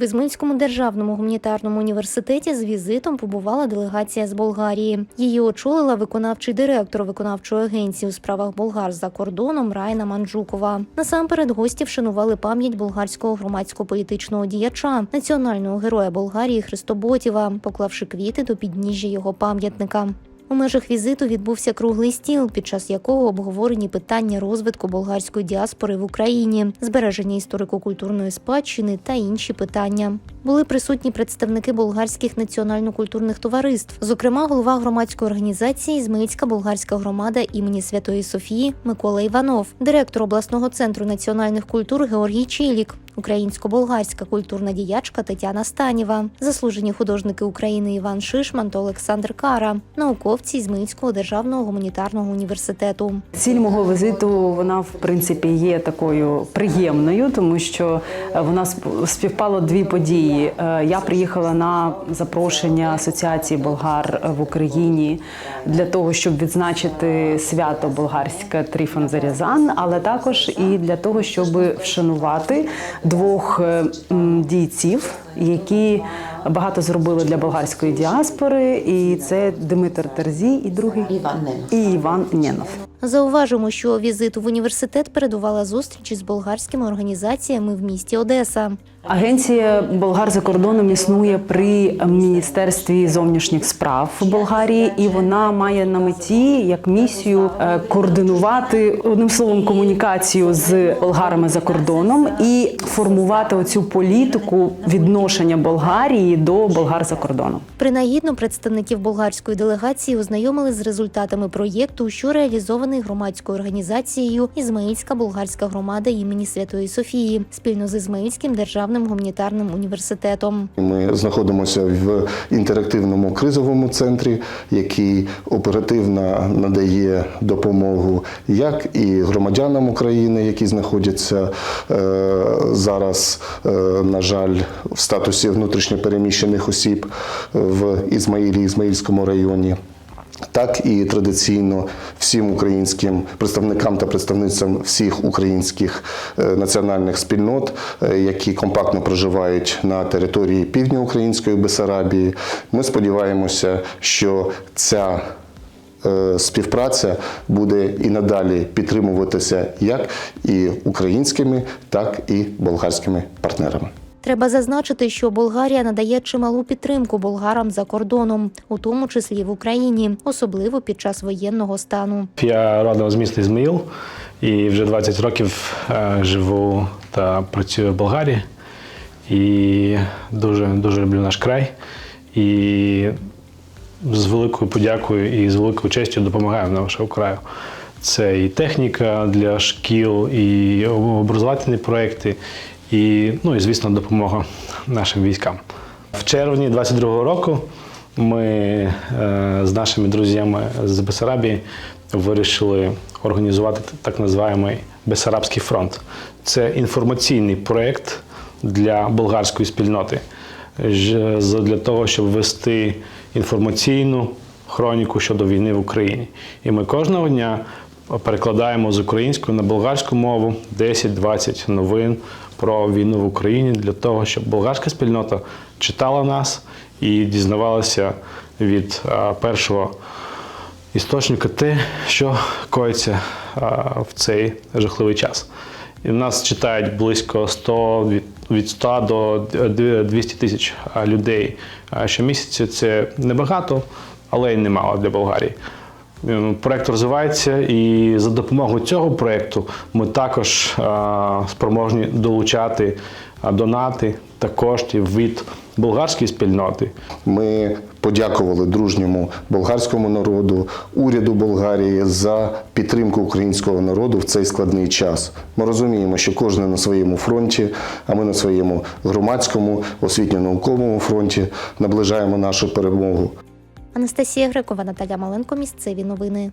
В Ізмельському державному гуманітарному університеті з візитом побувала делегація з Болгарії. Її очолила виконавчий директор виконавчої агенції у справах болгар за кордоном Райна Манджукова. Насамперед гості вшанували пам'ять болгарського громадсько-політичного діяча, національного героя Болгарії Христоботіва, поклавши квіти до підніжжя його пам'ятника. У межах візиту відбувся круглий стіл, під час якого обговорені питання розвитку болгарської діаспори в Україні, збереження історико-культурної спадщини та інші питання. Були присутні представники болгарських національно-культурних товариств, зокрема, голова громадської організації Ізмаїльська болгарська громада імені Святої Софії Микола Іванов, директор обласного центру національних культур Георгій Чилік, українсько-болгарська культурна діячка Тетяна Станєва, заслужені художники України Іван Шишман та Олександр Кара, науковці Ізмаїльського державного гуманітарного університету. Ціль мого візиту вона в принципі є такою приємною, тому що е, вона співпало дві події. Е, Я приїхала на запрошення Асоціації болгар в Україні для того, щоб відзначити свято болгарське Тріфон Зарязан, але також і для того, щоб вшанувати двох е, дійців, які багато зробили для болгарської діаспори, і це Димитр Терзій і другий Іван Ненов. і Іван Нєнов. Зауважимо, що візиту в університет передувала зустріч із болгарськими організаціями в місті Одеса. Агенція болгар за кордоном існує при міністерстві зовнішніх справ Болгарії, і вона має на меті як місію е, координувати одним словом комунікацію з болгарами за кордоном і формувати оцю політику відношення Болгарії до болгар за кордоном. Принагідно представників болгарської делегації ознайомили з результатами проєкту, що реалізований громадською організацією Ізмаїльська болгарська громада імені Святої Софії спільно з Ізмаїльським державним гуманітарним університетом. Ми знаходимося в інтерактивному кризовому центрі, який оперативно надає допомогу як і громадянам України, які знаходяться е, зараз, е, на жаль, в статусі внутрішньопереміщених осіб в Ізмаїлі, Ізмаїльському районі. Так і традиційно всім українським представникам та представницям всіх українських е, національних спільнот, е, які компактно проживають на території півдньоукраїнської Бесарабії. Ми сподіваємося, що ця е, співпраця буде і надалі підтримуватися як і українськими, так і болгарськими партнерами. Треба зазначити, що Болгарія надає чималу підтримку болгарам за кордоном, у тому числі в Україні, особливо під час воєнного стану. Я родом з міста Ізмаїл і вже 20 років е, живу та працюю в Болгарії. І дуже, дуже люблю наш край. І з великою подякою і з великою честю допомагаю нашому краю. Це і техніка для шкіл, і образовательні проекти, і, ну, і звісно, допомога нашим військам. В червні 22-го року ми е, з нашими друзями з Бесарабії вирішили організувати так називаємий Бесарабський фронт. Це інформаційний проєкт для болгарської спільноти для того, щоб вести інформаційну хроніку щодо війни в Україні. І ми кожного дня перекладаємо з української на болгарську мову 10-20 новин про війну в Україні для того, щоб болгарська спільнота читала нас і дізнавалася від першого істочника те, що коїться в цей жахливий час. І нас читають близько 100, від, від 100 до 200 тисяч людей щомісяця. Це небагато, але й немало для Болгарії. Е, Проект розвивається, і за допомогою цього проекту ми також спроможні долучати донати та коштів від болгарської спільноти. Ми подякували дружньому болгарському народу, уряду Болгарії за підтримку українського народу в цей складний час. Ми розуміємо, що кожен на своєму фронті, а ми на своєму громадському, освітньо-науковому фронті наближаємо нашу перемогу. Анастасія Грекова, Наталя Маленко. Місцеві новини.